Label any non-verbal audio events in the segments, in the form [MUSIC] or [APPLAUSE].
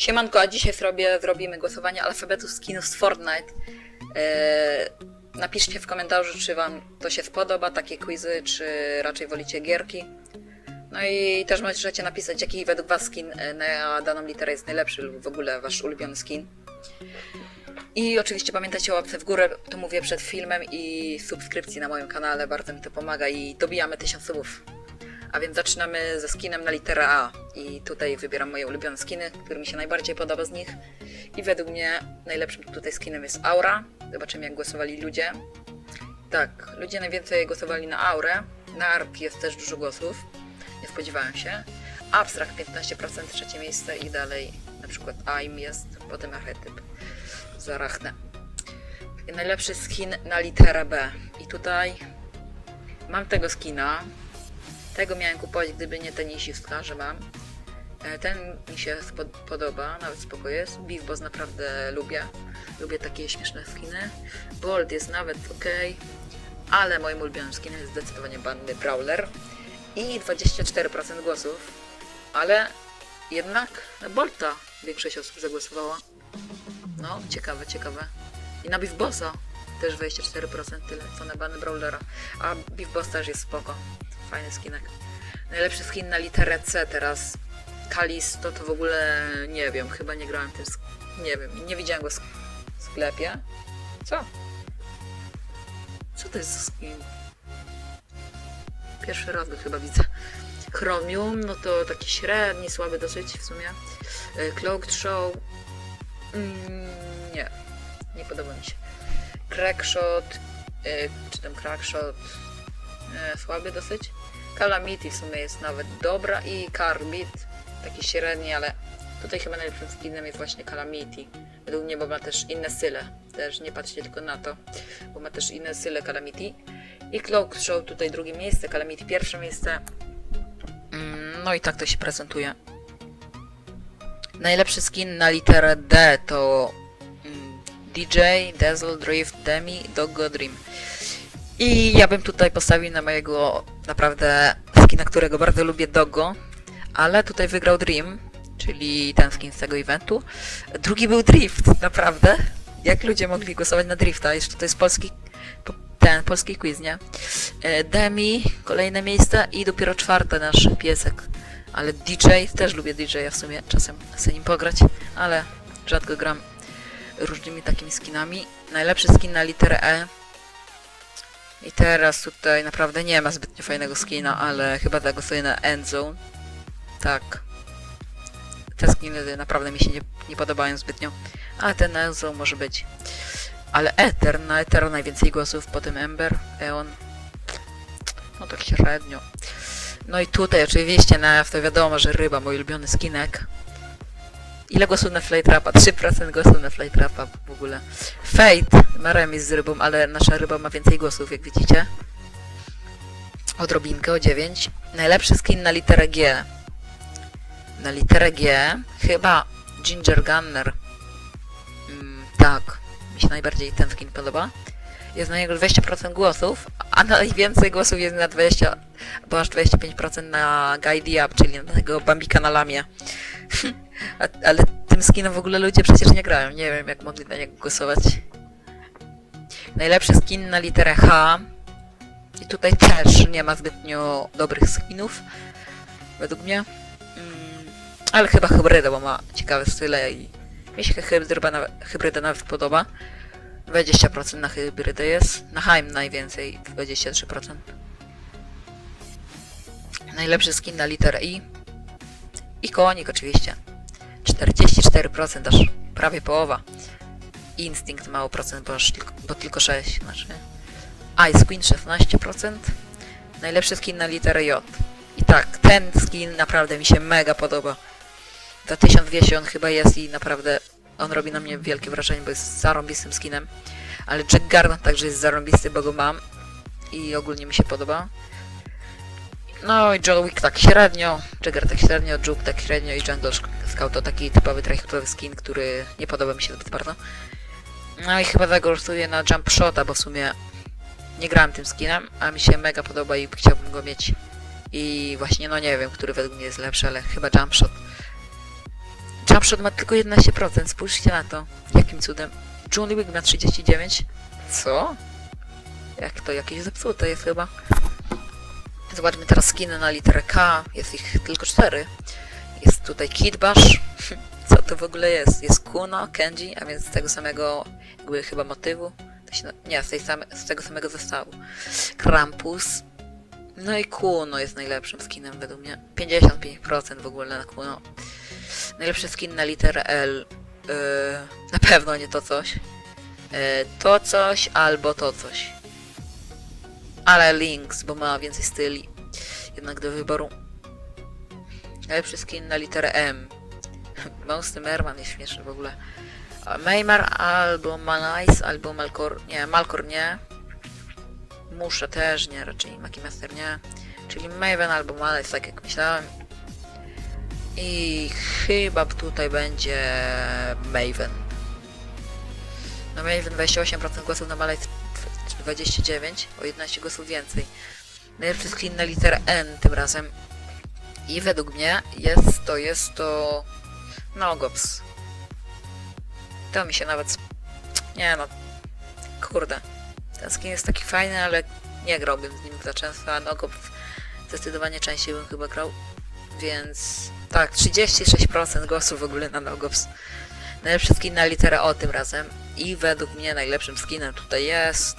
Siemanko, a dzisiaj zrobię, zrobimy głosowanie alfabetu skinów z Fortnite. Eee, napiszcie w komentarzu, czy wam to się spodoba, takie quizy, czy raczej wolicie gierki. No i też możecie napisać, jaki według was skin e, na daną literę jest najlepszy lub w ogóle wasz ulubiony skin. I oczywiście pamiętajcie o łapce w górę, to mówię przed filmem i subskrypcji na moim kanale, bardzo mi to pomaga i dobijamy 1000 subów. A więc zaczynamy ze skinem na literę A. I tutaj wybieram moje ulubione skiny, który mi się najbardziej podoba z nich. I według mnie najlepszym tutaj skinem jest Aura. Zobaczymy jak głosowali ludzie. Tak, ludzie najwięcej głosowali na Aurę. Na ARP jest też dużo głosów. Nie spodziewałem się. Abstract 15%, trzecie miejsce i dalej na przykład AIM jest, potem archetyp. Zarachnę. Najlepszy skin na literę B. I tutaj mam tego skina, tego miałem kupować, gdyby nie ten nisistka, że mam. E, Ten mi się podoba, nawet spoko jest. Beef Boss naprawdę lubię. Lubię takie śmieszne skiny. Bolt jest nawet ok, ale moim ulubionym skinem jest zdecydowanie Bandy Brawler. I 24% głosów, ale jednak na Bolta większość osób zagłosowała. No, ciekawe, ciekawe. I na Beef Bossa też 24% tyle, co na Bandy Brawlera. A Beef Boss jest spoko. Fajny skinek. Najlepszy skin na literę C teraz. Kalisto to w ogóle nie wiem, chyba nie grałem tym. Nie wiem, nie widziałem go w sk- w sklepie. Co? Co to jest za skin? Pierwszy raz go chyba widzę. Chromium, no to taki średni, słaby dosyć w sumie. Y, Cloaked Show. Mm, nie, nie podoba mi się. Crackshot, y, czy tam Crackshot, e, słaby dosyć. Calamity w sumie jest nawet dobra i Carbit taki średni, ale tutaj chyba najlepszym skinem jest właśnie Calamity. Według mnie, bo ma też inne syle. Też nie patrzcie tylko na to, bo ma też inne syle Calamity. I Cloak Show tutaj drugie miejsce, Calamity pierwsze miejsce. Mm, No i tak to się prezentuje. Najlepszy skin na literę D to DJ, Dazzle, Drift, Demi, Doggo, Dream. I ja bym tutaj postawił na mojego naprawdę skina, którego bardzo lubię, Doggo. Ale tutaj wygrał Dream, czyli ten skin z tego eventu. Drugi był Drift, naprawdę. Jak ludzie mogli głosować na Drifta? Jeszcze to jest polski, po- ten, polski quiz, nie? E, Demi, kolejne miejsce i dopiero czwarte nasz piesek. Ale DJ, też lubię DJ-a w sumie, czasem chcę nim pograć, ale rzadko gram różnymi takimi skinami. Najlepszy skin na literę E i teraz tutaj naprawdę nie ma zbytnio fajnego skina, ale chyba zagłosuję na Endzone. Tak. Te skiny naprawdę mi się nie, nie podobają zbytnio. Ale ten Endzone może być. Ale Ether, na Ether najwięcej głosów, potem Ember, Eon. No tak średnio. No i tutaj oczywiście na to wiadomo, że ryba, mój ulubiony skinek. Ile głosów na Flytrapa? 3% głosów na Flytrapa w ogóle. Fate ma remis z rybą, ale nasza ryba ma więcej głosów, jak widzicie. Odrobinkę, o 9. Najlepszy skin na literę G. Na literę G chyba Ginger Gunner. Mm, tak, mi się najbardziej ten skin podoba. Jest na niego 20% głosów, a najwięcej głosów jest na 20, bo aż 25% na Guide Up, czyli na tego Bambika na lamie. [LAUGHS] A, ale tym skinem w ogóle ludzie przecież nie grają. Nie wiem, jak mogli na niego głosować. Najlepszy skin na literę H. I tutaj też nie ma zbytnio dobrych skinów. Według mnie. Mm, ale chyba hybryda, bo ma ciekawe style i mi się hybryda, nawet- hybryda nawet podoba. 20% na hybrydę jest. Na Heim najwięcej, 23%. Najlepszy skin na literę I. I konik oczywiście. 44%, aż prawie połowa. Instynkt mało procent, bo, aż tylko, bo tylko 6, znaczy. Ice Queen 16%. Najlepszy skin na literę J. I tak, ten skin naprawdę mi się mega podoba. Za 1200 on chyba jest i naprawdę on robi na mnie wielkie wrażenie, bo jest zarąbistym skinem. Ale Jack Garland także jest zarąbisty, bo go mam. I ogólnie mi się podoba. No i John Wick tak średnio, Jagger tak średnio, Juke tak średnio i Jungle Scout to taki typowy tryhtowy skin, który nie podoba mi się zbyt bardzo. No i chyba zagłosuję na Jump Shota, bo w sumie nie grałem tym skinem, a mi się mega podoba i chciałbym go mieć. I właśnie, no nie wiem, który według mnie jest lepszy, ale chyba Jump Shot. Jumpshot ma tylko 11%, spójrzcie na to. Jakim cudem? Johnny Wick ma 39. Co? Jak to jakieś zepsute jest chyba. Zobaczmy teraz skiny na literę K. Jest ich tylko cztery. Jest tutaj Kid Bash. [LAUGHS] Co to w ogóle jest? Jest Kuno, Kenji, a więc z tego samego jakby chyba motywu. Nie, z, tej same, z tego samego zestawu. Krampus. No i Kuno jest najlepszym skinem według mnie. 55% w ogóle na Kuno. Najlepszy skin na literę L. Yy, na pewno nie to coś. Yy, to coś albo to coś. Ale Lynx, bo ma więcej styli. Jednak do wyboru. Najlepszy skin na literę M. [LAUGHS] Monsty Merman jest śmieszny w ogóle. Maymar albo Malais, albo Malkor. Nie, Malkor nie. Muszę też nie, raczej Makimaster nie. Czyli Maven albo Malais, tak jak myślałem. I chyba tutaj będzie Maven. No Maven 28% głosów na Malais 29, o 11 głosów więcej. Najlepszy skin na literę N tym razem. I według mnie jest to, jest to Nogops. To mi się nawet... Nie no, kurde. Ten skin jest taki fajny, ale nie grałbym z nim za często, a Nogops zdecydowanie częściej bym chyba grał. Więc tak, 36% głosów w ogóle na Nogops. Najlepszy skin na literę O tym razem. I według mnie najlepszym skinem tutaj jest...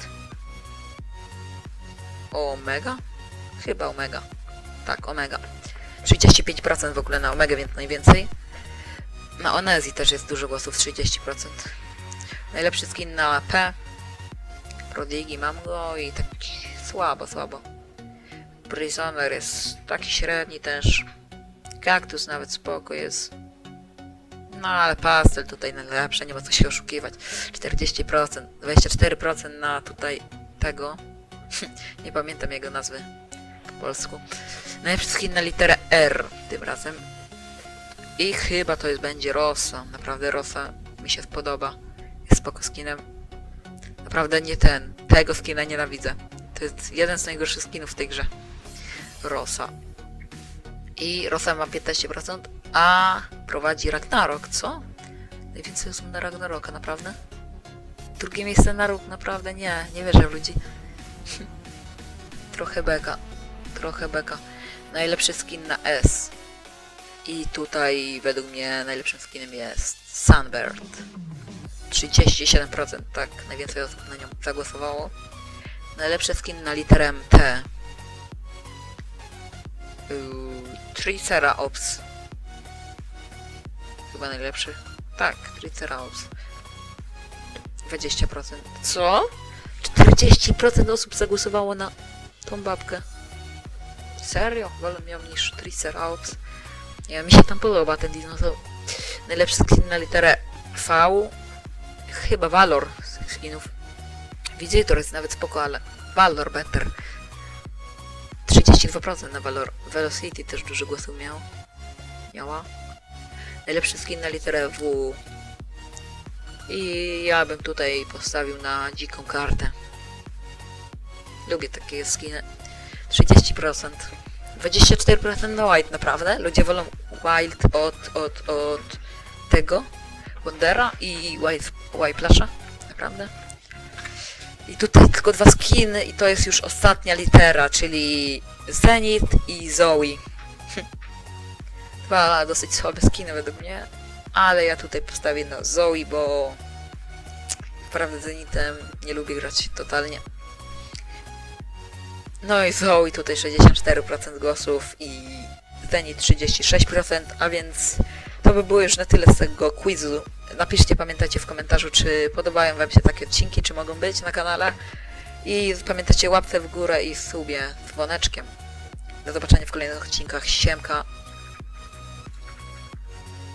Omega? Chyba Omega. Tak, Omega. 35% w ogóle na Omega, więc najwięcej. Na Onezji też jest dużo głosów, 30%. Najlepszy skin na P. Prodigi mam go i tak słabo, słabo. Prisoner jest taki średni też. Kaktus nawet spoko jest. No ale pastel tutaj najlepsze, nie ma co się oszukiwać. 40%, 24% na tutaj tego. [LAUGHS] nie pamiętam jego nazwy po polsku. Najlepszy skin na literę R tym razem. I chyba to jest będzie Rosa. Naprawdę Rosa mi się podoba. Jest spoko skinem. Naprawdę nie ten. Tego skina nienawidzę. To jest jeden z najgorszych skinów w tej grze. Rosa. I Rosa ma 15%, a prowadzi Ragnarok, co? Najwięcej osób na Ragnaroka, naprawdę? Drugie miejsce na róg, naprawdę nie, nie wierzę w ludzi. [LAUGHS] Trochę beka, trochę beka. Najlepszy skin na S. I tutaj według mnie najlepszym skinem jest Sunbird. 37%, tak, najwięcej osób na nią zagłosowało. Najlepszy skin na literę T. Yy, Triceratops. Chyba najlepszy. Tak, Triceratops. 20%. Co? 40% osób zagłosowało na tą babkę. Serio? Wolę miał niż Triceratops. Ja mi się tam podoba ten dinozaur. Najlepszy skin na literę V. Chyba Valor z skinów. Visitor jest nawet spoko, ale Valor better. 32% na Valor. Velocity też dużo głosów miał. Miała. Najlepszy skin na literę W. I ja bym tutaj postawił na dziką kartę. Lubię takie skiny. 30%. 24% na White, naprawdę? Ludzie wolą Wild od, od, od tego Wondera i White, white Plasha? Naprawdę? I tutaj tylko dwa skiny i to jest już ostatnia litera, czyli Zenith i Zoe. Dwa dosyć słabe skiny według mnie, ale ja tutaj postawię na Zoe, bo naprawdę Zenithem nie lubię grać totalnie. No i Zoe tutaj 64% głosów i Zenith 36%, a więc to by było już na tyle z tego quizu. Napiszcie, pamiętajcie w komentarzu, czy podobają Wam się takie odcinki, czy mogą być na kanale. I pamiętajcie łapce w górę i subie dzwoneczkiem. Do zobaczenia w kolejnych odcinkach. Siemka.